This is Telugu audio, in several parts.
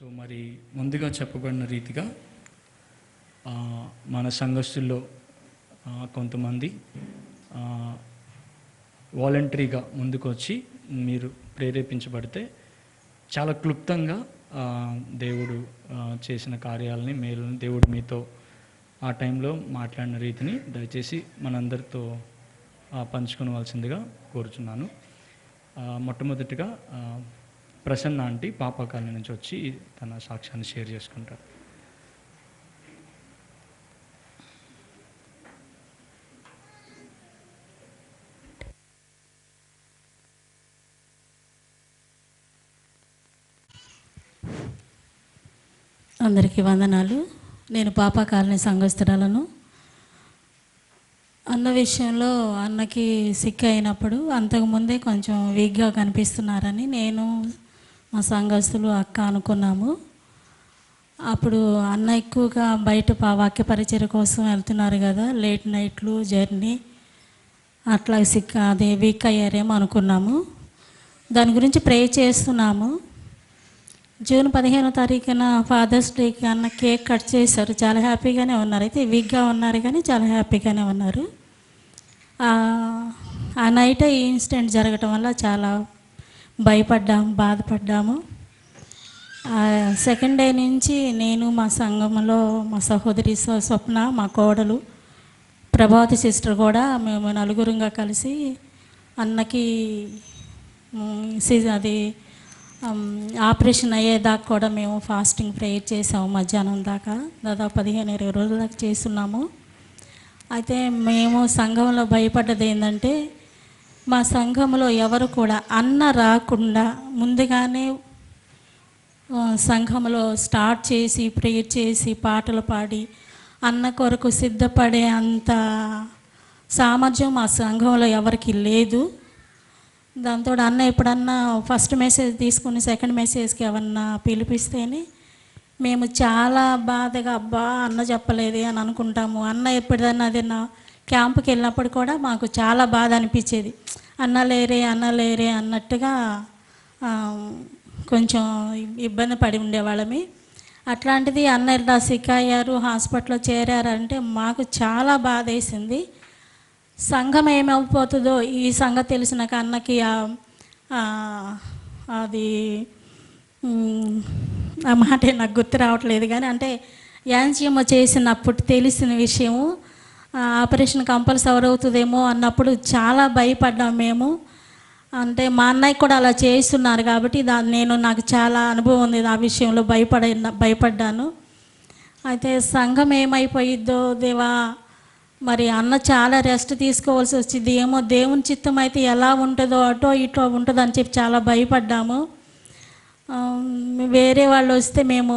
సో మరి ముందుగా చెప్పబడిన రీతిగా మన సంఘస్థుల్లో కొంతమంది వాలంటరీగా ముందుకొచ్చి మీరు ప్రేరేపించబడితే చాలా క్లుప్తంగా దేవుడు చేసిన కార్యాలని మేలుని దేవుడు మీతో ఆ టైంలో మాట్లాడిన రీతిని దయచేసి మనందరితో పంచుకోవాల్సిందిగా కోరుచున్నాను. మొట్టమొదటిగా ప్రసన్న ఆంటీ పాపకాలనీ నుంచి వచ్చి తన సాక్ష్యాన్ని షేర్ చేసుకుంటారు. అందరికీ వందనాలు. నేను పాప కాలనీ సంఘస్థురాలను. అన్న విషయంలో అన్నకి సిక్ అయినప్పుడు అంతకుముందే కొంచెం వీక్గా కనిపిస్తున్నారని నేను మా సంఘస్థులు అక్క అనుకున్నాము. అప్పుడు అన్న ఎక్కువగా బయట వాక్య పరిచయ కోసం వెళ్తున్నారు కదా లేట్ నైట్లు జర్నీ అట్లా సిక్ అదే వీక్ అయ్యారేమో అనుకున్నాము. దాని గురించి ప్రే చేస్తున్నాము. జూన్ పదిహేనో తారీఖున ఫాదర్స్ డేకి అన్న కేక్ కట్ చేశారు. చాలా హ్యాపీగానే ఉన్నారు. అయితే వీక్గా ఉన్నారు కానీ చాలా హ్యాపీగానే ఉన్నారు. ఆ ఆ నైట్ ఈ ఇన్సిడెంట్ జరగటం వల్ల చాలా భయపడ్డాము బాధపడ్డాము. సెకండ్ డే నుంచి నేను మా సంఘంలో మా సహోదరి స్వప్న మా కోడలు ప్రభావతి సిస్టర్ కూడా మేము నలుగురుగా కలిసి అన్నకి అది ఆపరేషన్ అయ్యేదాకా కూడా మేము ఫాస్టింగ్ ప్రేయర్ చేసాము మధ్యాహ్నం దాకా. దాదాపు పదిహేను ఇరవై రోజుల దాకా చేస్తున్నాము. అయితే మేము సంఘంలో భయపడ్డది ఏంటంటే మా సంఘంలో ఎవరు కూడా అన్న రాకుండా ముందుగానే సంఘంలో స్టార్ట్ చేసి ప్రేయర్ చేసి పాటలు పాడి అన్న కొరకు సిద్ధపడే అంత సామర్థ్యం మా సంఘంలో ఎవరికి లేదు. దాంతో అన్న ఎప్పుడన్నా ఫస్ట్ మెసేజ్ తీసుకుని సెకండ్ మెసేజ్కి ఏమన్నా పిలిపిస్తేనే మేము చాలా బాధగా అబ్బా అన్న చెప్పలేదే అని అనుకుంటాము. అన్న ఎప్పుడన్నా నా క్యాంప్కి వెళ్ళినప్పుడు కూడా మాకు చాలా బాధ అనిపించేది. అన్న లేరే అన్న లేరే అన్నట్టుగా కొంచెం ఇబ్బంది పడి ఉండేవాళ్ళమి. అట్లాంటిది అన్న ఇలా సిక్ అయ్యారు హాస్పిటల్లో చేరారంటే మాకు చాలా బాధ వేసింది. సంఘం ఏమైపోతుందో ఈ సంగతి తెలిసినాక అన్నకి అది ఆ మాట నాకు గుర్తు రావట్లేదు కానీ అంటే యాంజియమ చేసినప్పుడు తెలిసిన విషయము. ఆపరేషన్ కంపల్సరీ అవుతుందేమో అన్నప్పుడు చాలా భయపడ్డాం మేము. అంటే మా అన్నయ్య కూడా అలా చేస్తున్నారు కాబట్టి దా నేను నాకు చాలా అనుభవం ఉంది ఆ విషయంలో భయపడ భయపడ్డాను. అయితే సంఘం ఏమైపోయిద్దో దేవా మరి అన్న చాలా రెస్ట్ తీసుకోవాల్సి వచ్చింది. ఏమో దేవుని చిత్తం అయితే ఎలా ఉంటుందో అటో ఇటో ఉంటుందో అని చెప్పి చాలా భయపడ్డాము. వేరే వాళ్ళు వస్తే మేము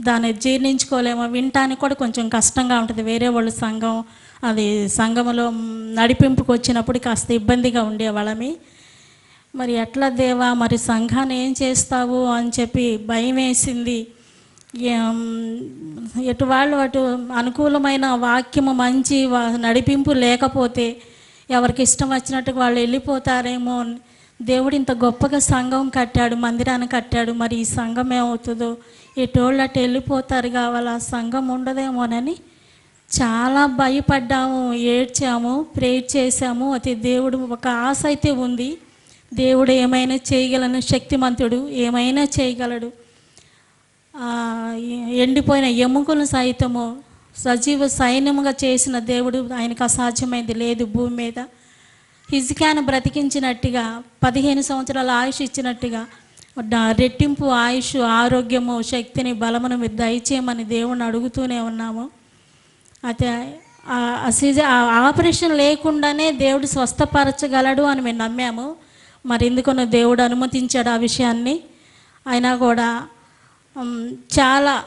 దాన్ని జీర్ణించుకోలేము వినటానికి కూడా కొంచెం కష్టంగా ఉంటుంది వేరే వాళ్ళు సంఘం అది సంఘంలో నడిపింపుకు వచ్చినప్పుడు కాస్త ఇబ్బందిగా ఉండేవాళ్ళమి మరి ఎట్లా దేవా మరి సంఘాన్ని ఏం చేస్తావు అని చెప్పి భయం వేసింది ఎటు వాళ్ళు అటు అనుకూలమైన వాక్యము మంచి నడిపింపు లేకపోతే ఎవరికి ఇష్టం వచ్చినట్టుగా వాళ్ళు వెళ్ళిపోతారేమో అని. దేవుడు ఇంత గొప్పగా సంఘం కట్టాడు మందిరాన్ని కట్టాడు. మరి ఈ సంఘం ఏమవుతుందో? ఎటోళ్ళు అటు వెళ్ళిపోతారు కావాలి ఆ సంఘం ఉండదేమోనని చాలా భయపడ్డాము ఏడ్చాము ప్రేర్ చేశాము. అయితే దేవుడు ఒక ఆశ అయితే ఉంది. దేవుడు ఏమైనా చేయగలను? శక్తిమంతుడు ఏమైనా చేయగలడు? ఎండిపోయిన ఎముకలు సైతము సజీవ సైన్యముగా చేసిన దేవుడు ఆయనకు అసాధ్యమైంది లేదు భూమి మీద. హిజ్కియాను బ్రతికించినట్టుగా పదిహేను సంవత్సరాల ఆయుష్ ఇచ్చినట్టుగా రెట్టింపు ఆయుష్ ఆరోగ్యము శక్తిని బలమును మీరు దయచేయమని దేవుణ్ణి అడుగుతూనే ఉన్నాము. అయితే ఆ- ఆపరేషన్ లేకుండానే దేవుడు స్వస్థపరచగలడు అని మేము నమ్మాము. మరి ఎందుకనో దేవుడు అనుమతించాడు ఆ విషయాన్ని? అయినా కూడా చాలా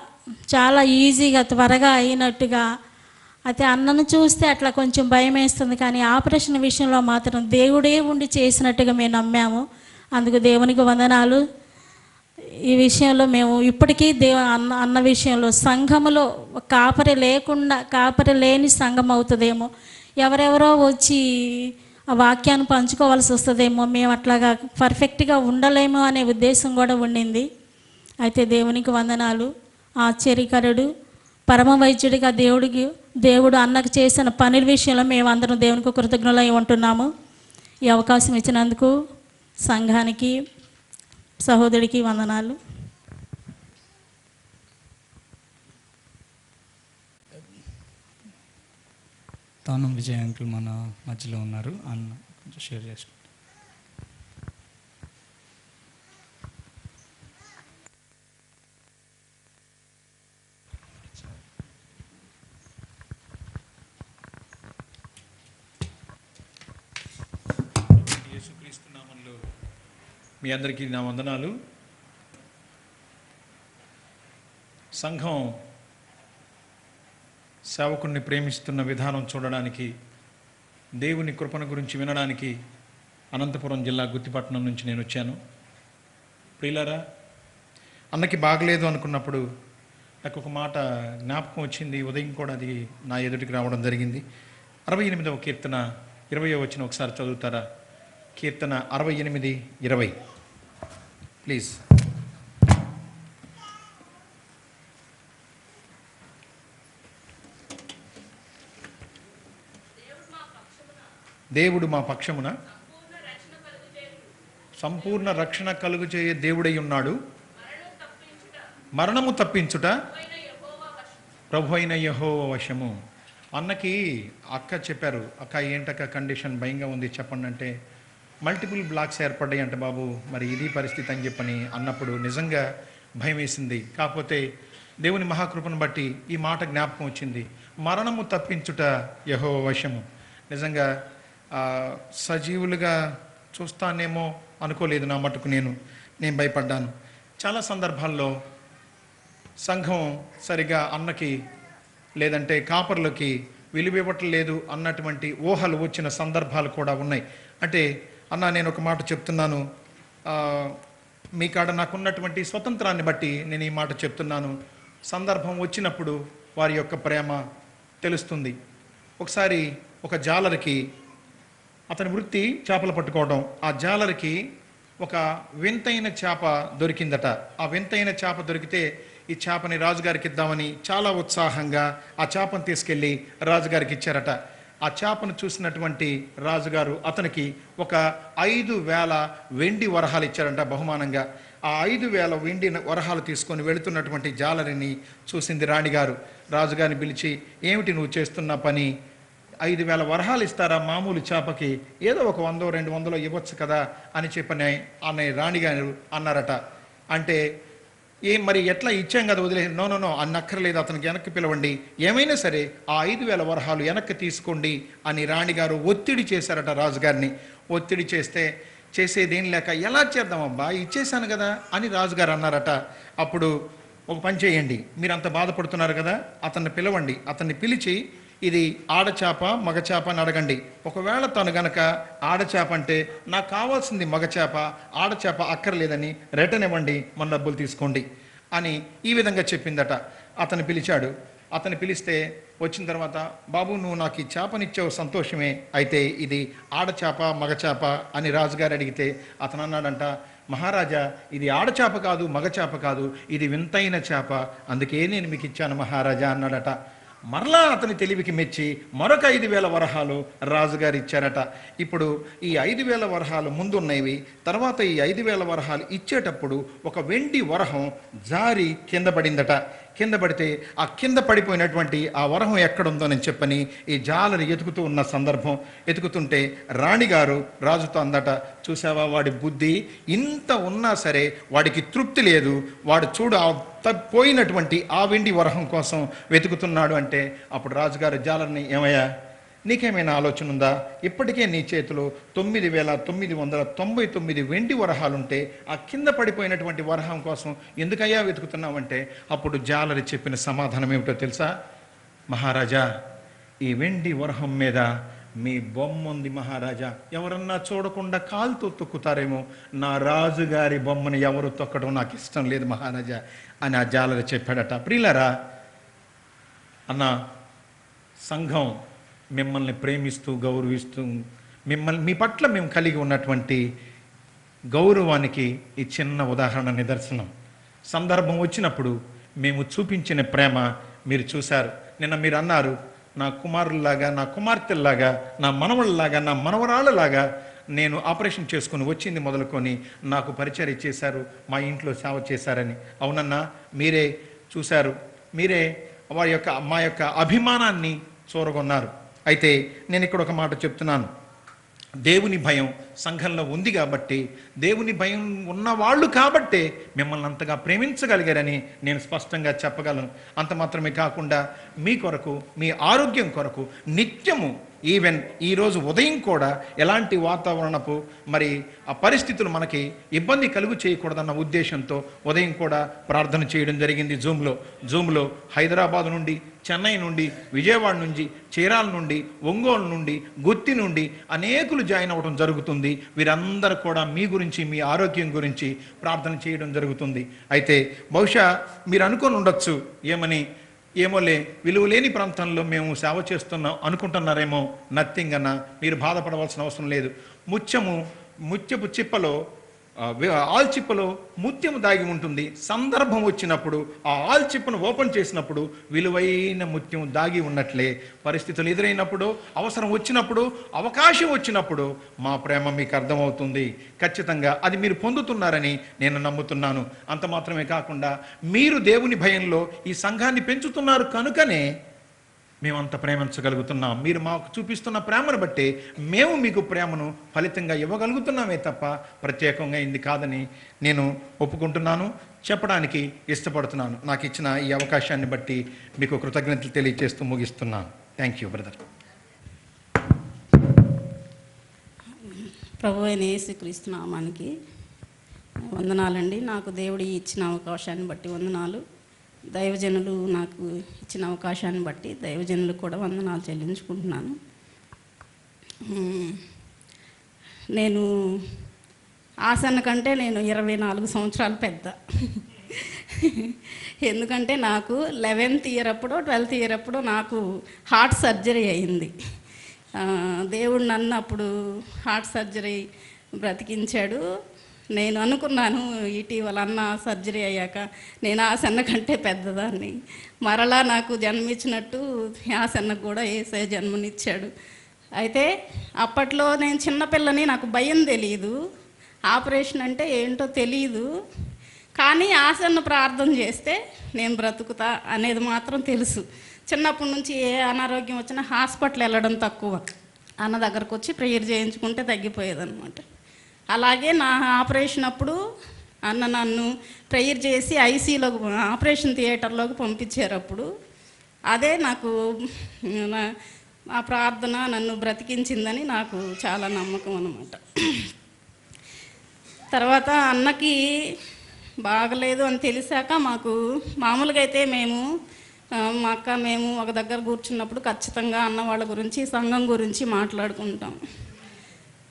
చాలా ఈజీగా త్వరగా అయినట్టుగా అయితే అన్నను చూస్తే అట్లా కొంచెం భయం వేస్తుంది కానీ ఆపరేషన్ విషయంలో మాత్రం దేవుడే ఉండి చేసినట్టుగా మేము నమ్మాము. అందుకు దేవునికి వందనాలు. ఈ విషయంలో మేము ఇప్పటికీ దేవ అన్న అన్న విషయంలో సంఘములో కాపరి లేకుండా కాపరి లేని సంఘం అవుతుందేమో. ఎవరెవరో వచ్చి ఆ వాక్యాన్ని పంచుకోవాల్సి వస్తుందేమో మేము అట్లాగా పర్ఫెక్ట్గా ఉండలేము అనే ఉద్దేశం కూడా ఉండింది. అయితే దేవునికి వందనాలు. ఆశ్చర్యకరుడు పరమ వైద్యుడిగా దేవుడికి దేవుడు అన్నకు చేసిన పనుల విషయంలో మేమందరం దేవునికి కృతజ్ఞులై ఉంటున్నాము. ఈ అవకాశం ఇచ్చినందుకు సంఘానికి సహోదరుడికి వందనాలు. తాను విజయ్ అంకుల్ మన మధ్యలో ఉన్నారు. అన్న కొంచెం షేర్ చేసుకుంటాం మీ అందరికీ నా వందనాలు. సంఘం సేవకుణ్ణి ప్రేమిస్తున్న విధానం చూడడానికి దేవుని కృపణ గురించి వినడానికి అనంతపురం జిల్లా గుత్తిపట్నం నుంచి నేను వచ్చాను. ప్రియులారా అన్నకి బాగలేదు అనుకున్నప్పుడు నాకు ఒక మాట జ్ఞాపకం వచ్చింది. ఉదయం కూడా అది నా ఎదుటికి రావడం జరిగింది. అరవై ఎనిమిదవ కీర్తన ఇరవయో వచ్చిన ఒకసారి చదువుతారా? కీర్తన అరవై ఎనిమిది ఇరవై. ప్లీజ్. దేవుడు మా పక్షమున సంపూర్ణ రక్షణ కలుగు చేయ దేవుడై ఉన్నాడు. మరణము తప్పించుట ప్రభు అయిన యహో వశము. అన్నకి అక్క చెప్పారు అక్క ఏంటక్క కండిషన్ భయంగా ఉంది చెప్పండి అంటే మల్టిపుల్ బ్లాక్స్ ఏర్పడ్డాయి అంటే బాబు. మరి ఇది పరిస్థితి అని చెప్పని అన్నప్పుడు నిజంగా భయం వేసింది. కాకపోతే దేవుని మహాకృపను బట్టి ఈ మాట జ్ఞాపకం వచ్చింది. మరణము తప్పించుట యహో వశము. నిజంగా సజీవులుగా చూస్తానేమో అనుకోలేదు నా మటుకు నేను. నేను భయపడ్డాను. చాలా సందర్భాల్లో సంఘం సరిగా అన్నకి లేదంటే కాపర్లకి విలువివ్వట్లేదు అన్నటువంటి ఊహలు వచ్చిన సందర్భాలు కూడా ఉన్నాయి. అంటే అన్న నేను ఒక మాట చెప్తున్నాను. మీ కాడ నాకున్నటువంటి స్వతంత్రాన్ని బట్టి నేను ఈ మాట చెప్తున్నాను. సందర్భం వచ్చినప్పుడు వారి యొక్క ప్రేమ తెలుస్తుంది. ఒకసారి ఒక జాలరికి అతని వృత్తి చేపలు పట్టుకోవడం ఆ జాలరికి ఒక వింతైన చేప దొరికిందట. ఆ వింతైన చేప దొరికితే ఈ చేపని రాజుగారికి ఇద్దామని చాలా ఉత్సాహంగా ఆ చేపను తీసుకెళ్ళి రాజుగారికి ఇచ్చారట. ఆ చేపను చూసినటువంటి రాజుగారు అతనికి ఒక ఐదు వేల వెండి వరహాలు ఇచ్చారంట బహుమానంగా. ఆ ఐదు వేల వెండి వరహాలు తీసుకొని వెళుతున్నటువంటి జాలరిని చూసింది రాణిగారు. రాజుగారిని పిలిచి ఏమిటి నువ్వు చేస్తున్న పని? ఐదు వేల వరహాలు ఇస్తారా మామూలు చేపకి? ఏదో ఒక వందో రెండు వందలో ఇవ్వచ్చు కదా? అని చెప్పని అనే రాణిగారు అన్నారట. అంటే ఏం మరి ఎట్లా ఇచ్చాం కదా వదిలే నో నో నో అన్నక్కర్లేదు అతనికి వెనక్కి పిలవండి. ఏమైనా సరే ఆ ఐదు వేల వరహాలు వెనక్కి తీసుకోండి అని రాణిగారు ఒత్తిడి చేశారట రాజుగారిని. ఒత్తిడి చేస్తే చేసేదేం లేక ఎలా చేద్దామబ్బా ఇచ్చేశాను కదా అని రాజుగారు అన్నారట. అప్పుడు ఒక పని చేయండి. మీరు అంత బాధపడుతున్నారు కదా అతన్ని పిలవండి. అతన్ని పిలిచి ఇది ఆడచేప మగచేప అని అడగండి. ఒకవేళ తను గనక ఆడచేప అంటే నాకు కావాల్సింది మగచేప ఆడచేప అక్కర్లేదని రిటర్న్ ఇవ్వండి మన డబ్బులు తీసుకోండి అని ఈ విధంగా చెప్పిందట. అతను పిలిచాడు. అతను పిలిస్తే వచ్చిన తర్వాత బాబు నువ్వు నాకు ఈ చేపనిచ్చావు సంతోషమే. అయితే ఇది ఆడచేప మగచేప అని రాజుగారు అడిగితే అతను అన్నాడంట మహారాజా ఇది ఆడచేప కాదు మగచేప కాదు ఇది వింతైన చేప. అందుకే నేను మీకు ఇచ్చాను మహారాజా అన్నాడట. మరలా అతని తెలివికి మెచ్చి మరొక ఐదు వేల వరహాలు రాజుగారు ఇచ్చారట. ఇప్పుడు ఈ ఐదు వేల వరహాలు ముందున్నవి తర్వాత ఈ ఐదు వేల వరహాలు ఇచ్చేటప్పుడు ఒక వెండి వరహం జారి కింద పడిందట. కింద పడితే ఆ కింద పడిపోయినటువంటి ఆ వరహం ఎక్కడుందో నేను చెప్పని ఈ జాలని ఎతుకుతూ ఉన్న సందర్భం ఎతుకుతుంటే రాణిగారు రాజుతో అందట చూసావా వాడి బుద్ధి? ఇంత ఉన్నా సరే వాడికి తృప్తి లేదు. వాడు చూడు ఆ పోయినటువంటి ఆ వెండి వరహం కోసం వెతుకుతున్నాడు. అంటే అప్పుడు రాజుగారు జాలర్ని ఏమయ్యా? నీకేమైనా ఆలోచన ఉందా? ఇప్పటికే నీ చేతిలో తొమ్మిది వేల తొమ్మిది వందల తొంభై తొమ్మిది వెండి వరహాలుంటే ఆ కింద పడిపోయినటువంటి వరహం కోసం ఎందుకయ్యా వెతుకుతున్నావంటే అప్పుడు జాలరి చెప్పిన సమాధానం ఏమిటో తెలుసా? మహారాజా ఈ వెండి వరహం మీద మీ బొమ్మ ఉంది మహారాజా. ఎవరన్నా చూడకుండా కాలుతో తొక్కుతారేమో. నా రాజుగారి బొమ్మను ఎవరు తొక్కడం నాకు ఇష్టం లేదు మహారాజా అని ఆ జాలరి చెప్పాడట. ప్రియులరా అన్న సంఘం మిమ్మల్ని ప్రేమిస్తూ గౌరవిస్తూ మిమ్మల్ని మీ పట్ల మేము కలిగి ఉన్నటువంటి గౌరవానికి ఈ చిన్న ఉదాహరణ నిదర్శనం. సందర్భం వచ్చినప్పుడు మేము చూపించిన ప్రేమ మీరు చూశారు. నిన్న మీరు అన్నారు నా కుమారుల్లాగా నా కుమార్తెల్లాగా నా మనవళ్ళలాగా నా మనవరాళ్ళలాగా నేను ఆపరేషన్ చేసుకుని వచ్చింది మొదలుకొని నాకు పరిచయం చేశారు మా ఇంట్లో సేవ చేశారని. అవునన్నా మీరే చూశారు. మీరే వారి యొక్క మా యొక్క అభిమానాన్ని చూరగొన్నారు. అయితే నేను ఇక్కడ ఒక మాట చెప్తున్నాను. దేవుని భయం సంఘంలో ఉంది కాబట్టి దేవుని భయం ఉన్నవాళ్ళు కాబట్టే మిమ్మల్ని అంతగా ప్రేమించగలిగారని నేను స్పష్టంగా చెప్పగలను. అంత మాత్రమే కాకుండా మీ కొరకు మీ ఆరోగ్యం కొరకు నిత్యము ఈవెన్ ఈరోజు ఉదయం కూడా ఎలాంటి వాతావరణపు మరి ఆ పరిస్థితులు మనకి ఇబ్బంది కలుగు చేయకూడదన్న ఉద్దేశంతో ఉదయం కూడా ప్రార్థన చేయడం జరిగింది జూమ్లో జూమ్లో హైదరాబాద్ నుండి చెన్నై నుండి విజయవాడ నుంచి చీరాల నుండి ఒంగోలు నుండి గుత్తి నుండి అనేకులు జాయిన్ అవ్వడం జరుగుతుంది. వీరందరూ కూడా మీ గురించి మీ ఆరోగ్యం గురించి ప్రార్థన చేయడం జరుగుతుంది. అయితే బహుశా మీరు అనుకొని ఉండొచ్చు ఏమని? ఏమోలే విలువలేని ప్రాంతంలో మేము సేవ చేస్తున్నాం అనుకుంటున్నారేమో నథింగ్ అన్న మీరు బాధపడవలసిన అవసరం లేదు. ముత్యము ముత్యపు చిప్పలో ఆల్చిప్పలో ముత్యం దాగి ఉంటుంది. సందర్భం వచ్చినప్పుడు ఆ ఆల్చిప్పను ఓపెన్ చేసినప్పుడు విలువైన ముత్యం దాగి ఉన్నట్లే. పరిస్థితులు ఎదురైనప్పుడు అవసరం వచ్చినప్పుడు అవకాశం వచ్చినప్పుడు మా ప్రేమ మీకు అర్థమవుతుంది. ఖచ్చితంగా అది మీరు పొందుతున్నారని నేను నమ్ముతున్నాను. అంత మాత్రమే కాకుండా మీరు దేవుని భయంలో ఈ సంఘాన్ని పెంచుతున్నారు కనుకనే మేమంత ప్రేమించగలుగుతున్నాం. మీరు మాకు చూపిస్తున్న ప్రేమను బట్టి మేము మీకు ప్రేమను ఫలితంగా ఇవ్వగలుగుతున్నామే తప్ప ప్రత్యేకంగా ఇంది కాదని నేను ఒప్పుకుంటున్నాను చెప్పడానికి ఇష్టపడుతున్నాను. నాకు ఇచ్చిన ఈ అవకాశాన్ని బట్టి మీకు కృతజ్ఞతలు తెలియజేస్తూ ముగిస్తున్నాను. థ్యాంక్ యూ బ్రదర్ ప్రభు అయిన యేసుక్రీస్తు నామానికి వందనాలండి. నాకు దేవుడి ఇచ్చిన అవకాశాన్ని బట్టి వందనాలు. దైవజనులు నాకు ఇచ్చిన అవకాశాన్ని బట్టి దైవజనులు కూడా వందనాలు చెల్లించుకుంటున్నాను. నేను ఆసన్న కంటే నేను ఇరవై నాలుగు సంవత్సరాలు పెద్ద. ఎందుకంటే నాకు లెవెన్త్ ఇయర్ అప్పుడు ట్వెల్త్ ఇయర్ అప్పుడు నాకు హార్ట్ సర్జరీ అయింది. దేవుడు నన్ను అప్పుడు హార్ట్ సర్జరీ బ్రతికించాడు. నేను అనుకున్నాను ఇటీవల అన్న సర్జరీ అయ్యాక. నేను ఆసన్న కంటే పెద్దదాన్ని. మరలా నాకు జన్మిచ్చినట్టు ఆసన్నకు కూడా ఏసే జన్మనిచ్చాడు. అయితే అప్పట్లో నేను చిన్నపిల్లని నాకు భయం తెలియదు ఆపరేషన్ అంటే ఏంటో తెలియదు కానీ ఆసన్న ప్రార్థన చేస్తే నేను బ్రతుకుతా అనేది మాత్రం తెలుసు. చిన్నప్పటి నుంచి ఏ అనారోగ్యం వచ్చినా హాస్పిటల్ వెళ్ళడం తక్కువ. అన్న దగ్గరకు వచ్చి ప్రేయర్ చేయించుకుంటే తగ్గిపోయేదన్నమాట. అలాగే నా ఆపరేషన్ అప్పుడు అన్న నన్ను ప్రేయర్ చేసి ఐసీలోకి ఆపరేషన్ థియేటర్లోకి పంపించారు అప్పుడు. అదే నాకు ఆ ప్రార్థన నన్ను బ్రతికించిందని నాకు చాలా నమ్మకం అనమాట తర్వాత అన్నకి బాగలేదు అని తెలిసాక మాకు మామూలుగా అయితే మేము మా అక్క మేము ఒక దగ్గర కూర్చున్నప్పుడు ఖచ్చితంగా అన్న వాళ్ళ గురించి సంఘం గురించి మాట్లాడుకుంటాం.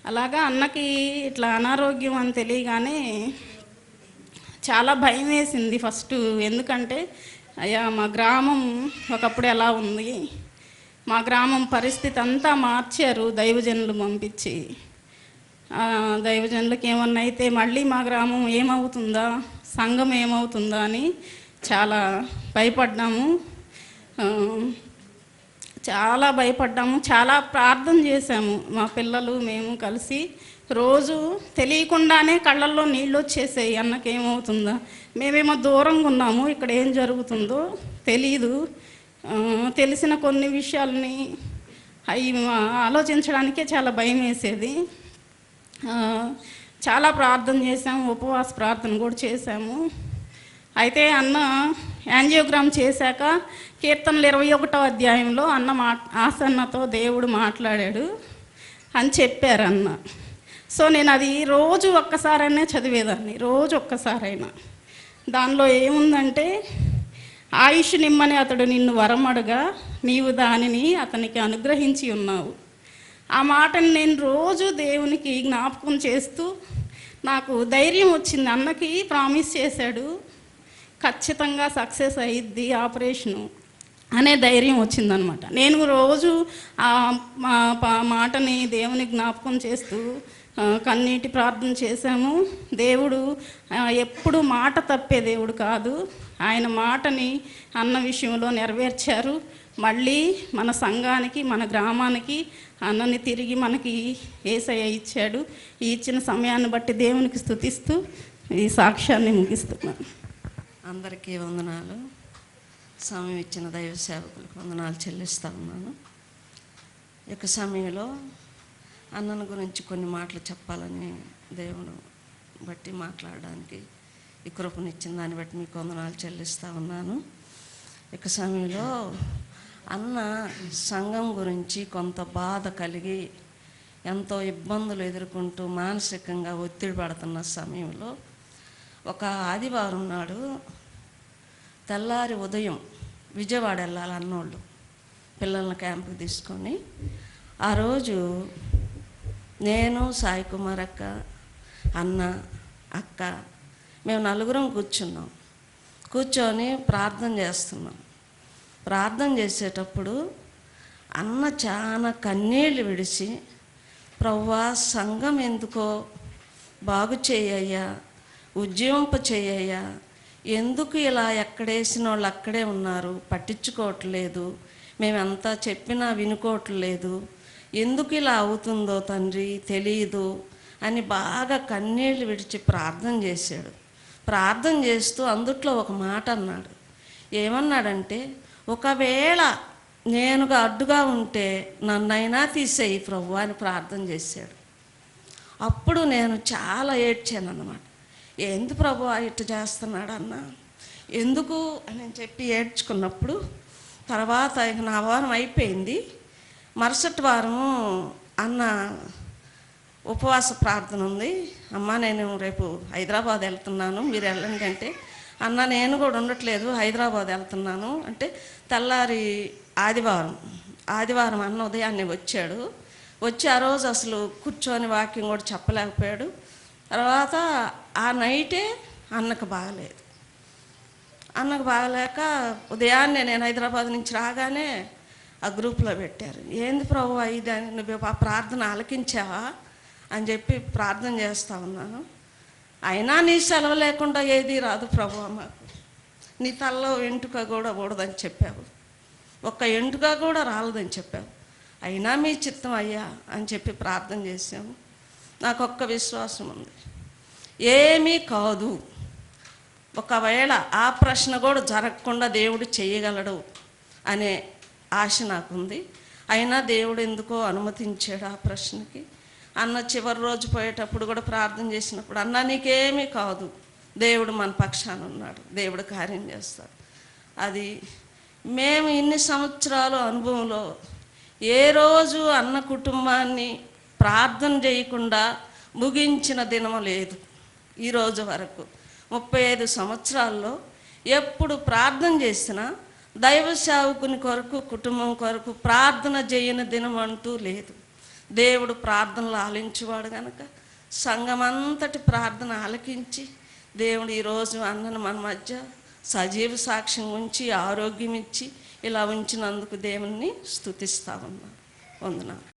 అలాగా అన్నకి ఇట్లా అనారోగ్యం అని తెలియగానే చాలా భయం వేసింది ఫస్ట్. ఎందుకంటే అయ్యా మా గ్రామం ఒకప్పుడు ఎలా ఉంది? మా గ్రామం పరిస్థితి అంతా మార్చారు దైవజనులు పంపించి. దైవజనులకు ఏమన్నా అయితే మళ్ళీ మా గ్రామం ఏమవుతుందా? సంఘం ఏమవుతుందా అని చాలా భయపడ్డాము. చాలా భయపడ్డాము చాలా ప్రార్థన చేశాము మా పిల్లలు మేము కలిసి. రోజు తెలియకుండానే కళ్ళల్లో నీళ్ళు వచ్చేసాయి అన్నకేమవుతుందా? మేమేమో దూరంగా ఉన్నాము ఇక్కడ ఏం జరుగుతుందో తెలీదు. తెలిసిన కొన్ని విషయాల్ని అవి ఆలోచించడానికే చాలా భయం వేసేది. చాలా ప్రార్థన చేసాము ఉపవాస ప్రార్థన కూడా చేశాము. అయితే అన్న యాంజియోగ్రామ్ చేశాక కీర్తనలు ఇరవై ఒకటో అధ్యాయంలో అన్న మా ఆసన్నతో దేవుడు మాట్లాడాడు అని చెప్పారు అన్న. సో నేను అది రోజు ఒక్కసారైనా చదివేదాన్ని రోజు ఒక్కసారైనా. దానిలో ఏముందంటే ఆయుష్ నిమ్మని అతడు నిన్ను వరమడుగా నీవు దానిని అతనికి అనుగ్రహించి ఉన్నావు. ఆ మాటను నేను రోజు దేవునికి జ్ఞాపకం చేస్తూ నాకు ధైర్యం వచ్చింది. అన్నకి ప్రామిస్ చేశాడు. ఖచ్చితంగా సక్సెస్ అయ్యిద్ది ఆపరేషను అనే ధైర్యం వచ్చిందనమాట. నేను రోజు ఆ మా- మాటని దేవుని జ్ఞాపకం చేస్తూ కన్నీటి ప్రార్థన చేశాము. దేవుడు ఎప్పుడు మాట తప్పే దేవుడు కాదు. ఆయన మాటని అన్న విషయంలో నెరవేర్చారు. మళ్ళీ మన సంఘానికి మన గ్రామానికి అన్నని తిరిగి మనకి ఏసయ్య ఇచ్చాడు. ఇచ్చిన సమయాన్ని బట్టి దేవునికి స్తుతిస్తూ ఈ సాక్ష్యాన్ని ముగిస్తున్నాను. అందరికీ వందనాలు. సమయం ఇచ్చిన దైవ సేవకులకు వందనాలు చెల్లిస్తా ఉన్నాను. ఈ యొక్క సమయంలో అన్నను గురించి కొన్ని మాటలు చెప్పాలని దేవుడు బట్టి మాట్లాడడానికి ఈ కృపనిచ్చిన దాన్ని బట్టి మీకు వందనాలు చెల్లిస్తా ఉన్నాను. ఇక సమయంలో అన్న సంఘం గురించి కొంత బాధ కలిగి ఎంతో ఇబ్బందులు ఎదుర్కొంటూ మానసికంగా ఒత్తిడి పడుతున్న సమయంలో ఒక ఆదివారం నాడు తెల్లారి ఉదయం విజయవాడ వెళ్ళాలి అన్నోళ్ళు పిల్లల్ని క్యాంపుకి తీసుకొని. ఆ రోజు నేను సాయి కుమార్ అక్క అన్న అక్క మేము నలుగురం కూర్చున్నాం. కూర్చొని ప్రార్థన చేస్తున్నాం. ప్రార్థన చేసేటప్పుడు అన్న చాలా కన్నీళ్ళు విడిచి ప్రవ్వా సంఘం ఎందుకో బాగు చేయయ్యా ఉద్యమింప చేయయ్యా. ఎందుకు ఇలా ఎక్కడేసిన వాళ్ళు అక్కడే ఉన్నారు? పట్టించుకోవట్లేదు. మేమంతా చెప్పినా వినుకోవట్లేదు. ఎందుకు ఇలా అవుతుందో తండ్రి తెలియదు అని బాగా కన్నీళ్ళు విడిచి ప్రార్థన చేశాడు. ప్రార్థన చేస్తూ అందుట్లో ఒక మాట అన్నాడు. ఏమన్నాడంటే ఒకవేళ నేనుగా అడ్డుగా ఉంటే నన్నైనా తీసేయి ప్రభు అని ప్రార్థన చేశాడు. అప్పుడు నేను చాలా ఏడ్చాను అన్నమాట ఎందు ప్రభు ఇట్టు చేస్తున్నాడు అన్న ఎందుకు? అని చెప్పి ఏడ్చుకున్నప్పుడు తర్వాత ఇక నా వారం అయిపోయింది. మరుసటి వారము అన్న ఉపవాస ప్రార్థన ఉంది. అమ్మ నేను రేపు హైదరాబాద్ వెళ్తున్నాను. మీరు వెళ్ళండి అంటే అన్న నేను కూడా ఉండట్లేదు. హైదరాబాద్ వెళ్తున్నాను. అంటే తెల్లారి ఆదివారం ఆదివారం అన్న ఉదయాన్నే వచ్చాడు. వచ్చి ఆ రోజు అసలు కూర్చొని వాక్యం కూడా చెప్పలేకపోయాడు. తర్వాత ఆ నైటే అన్నకు బాగలేదు. అన్నకు బాగలేక ఉదయాన్నే నేను హైదరాబాద్ నుంచి రాగానే ఆ గ్రూప్లో పెట్టారు. ఏంది ప్రభు ఇది అని నువ్వు ఆ ప్రార్థన ఆలకించావా? అని చెప్పి ప్రార్థన చేస్తూ ఉన్నాను. అయినా నీ సెలవు లేకుండా ఏది రాదు ప్రభు మాకు. నీ తలలో ఎంటుక కూడా కూడదని చెప్పావు. ఒక్క ఎంటుక కూడా రాలేదని చెప్పావు. అయినా మీ చిత్తం అయ్యా అని చెప్పి ప్రార్థన చేసాము నాకు ఒక్క విశ్వాసం ఉంది ఏమీ కాదు. ఒకవేళ ఆ ప్రశ్న కూడా జరగకుండా దేవుడు చేయగలడు అనే ఆశ నాకుంది. అయినా దేవుడు ఎందుకో అనుమతించాడు ఆ ప్రశ్నకి. అన్న చివరి రోజు పోయేటప్పుడు కూడా ప్రార్థన చేసినప్పుడు అన్న నీకేమీ కాదు. దేవుడు మన పక్షాన ఉన్నాడు. దేవుడు కార్యం చేస్తాడు. అది మేము ఇన్ని సంవత్సరాలు అనుభవంలో ఏ రోజు అన్న కుటుంబాన్ని ప్రార్థన చేయకుండా ముగించిన దినం లేదు. ఈరోజు వరకు ముప్పై ఐదు సంవత్సరాల్లో ఎప్పుడు ప్రార్థన చేసినా దైవ సేవకుని కొరకు కుటుంబం కొరకు ప్రార్థన చేయని దినం అంటూ లేదు. దేవుడు ప్రార్థనలు ఆలించేవాడు గనక సంఘమంతటి ప్రార్థన ఆలకించి దేవుడు ఈరోజు అన్నను మన మధ్య సజీవ సాక్ష్యం ఉంచి ఆరోగ్యం ఇచ్చి ఇలా ఉంచినందుకు దేవుణ్ణి స్తుతిస్తా ఉన్నాను వందనాలు.